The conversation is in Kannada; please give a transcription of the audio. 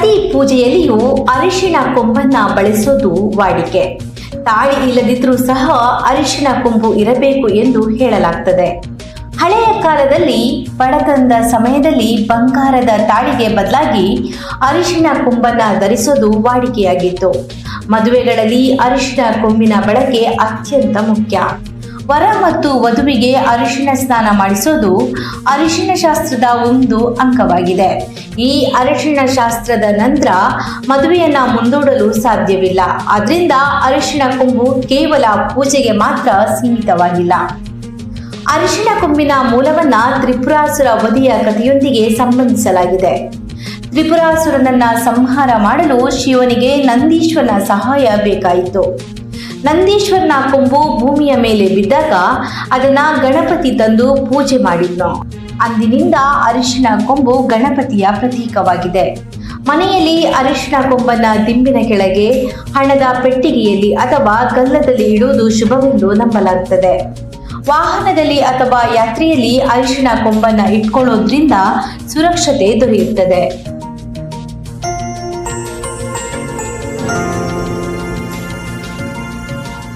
ಪ್ರತಿ ಪೂಜೆಯಲ್ಲಿಯೂ ಅರಿಶಿಣ ಕೊಂಬನ್ನ ಬಳಸೋದು ವಾಡಿಕೆ. ತಾಳಿ ಇಲ್ಲದಿದ್ರೂ ಸಹ ಅರಿಶಿಣ ಕೊಂಬು ಇರಬೇಕು ಎಂದು ಹೇಳಲಾಗ್ತದೆ. ಹಳೆಯ ಕಾಲದಲ್ಲಿ ಬಡತನದ ಸಮಯದಲ್ಲಿ ಬಂಗಾರದ ತಾಳಿಗೆ ಬದಲಾಗಿ ಅರಿಶಿಣ ಕೊಂಬನ್ನ ಧರಿಸೋದು ವಾಡಿಕೆಯಾಗಿತ್ತು. ಮದುವೆಗಳಲ್ಲಿ ಅರಿಶಿಣ ಕೊಂಬಿನ ಬಳಕೆ ಅತ್ಯಂತ ಮುಖ್ಯ. ವರ ಮತ್ತು ವಧುವಿಗೆ ಅರಿಶಿಣ ಸ್ನಾನ ಮಾಡಿಸೋದು ಅರಿಶಿಣ ಶಾಸ್ತ್ರದ ಒಂದು ಅಂಕವಾಗಿದೆ. ಈ ಅರಿಶಿಣ ಶಾಸ್ತ್ರದ ನಂತರ ಮದುವೆಯನ್ನ ಮುಂದೂಡಲು ಸಾಧ್ಯವಿಲ್ಲ. ಆದ್ರಿಂದ ಅರಿಶಿಣ ಕೊಂಬು ಕೇವಲ ಪೂಜೆಗೆ ಮಾತ್ರ ಸೀಮಿತವಾಗಿಲ್ಲ. ಅರಿಶಿಣ ಕೊಂಬಿನ ಮೂಲವನ್ನ ತ್ರಿಪುರಾಸುರ ವಧಿಯ ಕಥೆಯೊಂದಿಗೆ ಸಂಬಂಧಿಸಲಾಗಿದೆ. ತ್ರಿಪುರಾಸುರನನ್ನ ಸಂಹಾರ ಮಾಡಲು ಶಿವನಿಗೆ ನಂದೀಶ್ವರನ ಸಹಾಯ ಬೇಕಾಯಿತು. ನಂದೀಶ್ವರನ ಕೊಂಬು ಭೂಮಿಯ ಮೇಲೆ ಬಿದ್ದಾಗ ಅದನ್ನ ಗಣಪತಿ ತಂದು ಪೂಜೆ ಮಾಡಿದ್ನು ಅಂದಿನಿಂದ ಅರಿಶಿನ ಕೊಂಬು ಗಣಪತಿಯ ಪ್ರತೀಕವಾಗಿದೆ. ಮನೆಯಲ್ಲಿ ಅರಿಶಿನ ಕೊಂಬನ್ನ ದಿಂಬಿನ ಕೆಳಗೆ, ಹಣದ ಪೆಟ್ಟಿಗೆಯಲ್ಲಿ ಅಥವಾ ಗಲ್ಲದಲ್ಲಿ ಇಡುವುದು ಶುಭವೆಂದು ನಂಬಲಾಗುತ್ತದೆ. ವಾಹನದಲ್ಲಿ ಅಥವಾ ಯಾತ್ರೆಯಲ್ಲಿ ಅರಿಶಿನ ಕೊಂಬನ್ನ ಇಟ್ಕೊಳ್ಳೋದ್ರಿಂದ ಸುರಕ್ಷತೆ ದೊರೆಯುತ್ತದೆ.